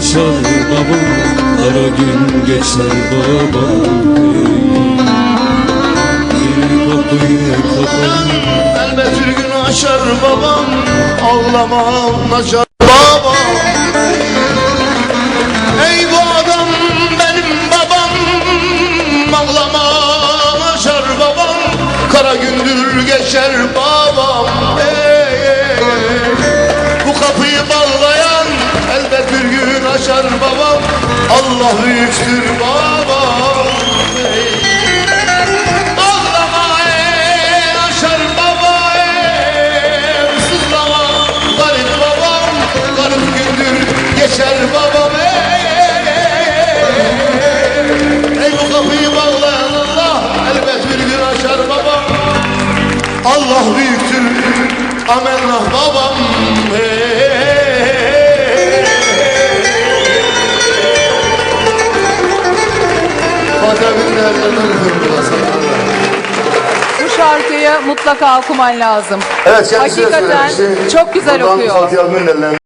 açar babam. Kara gün geçer babam. Bir kapıyı kapan Elbet bir gün aşar babam Ağlamam açar babam. Ey bu adam benim babam Ağlamam açar babam. Kara gündür geçer babam. Ey, Allah büyüktür babam. Ağlama ey aşar baba ey. Sızlama garip babam Garip gündür geçer babam ey. Ey bu kapıyı bağlayan Allah Elbet bir gün açar babam. Allah büyüktür Amenna babam Öpüyorum sana. Bu şarkıyı mutlaka okuman lazım. Evet kendisi de Hakikaten söylemişti. çok güzel Buradan okuyor. Fatih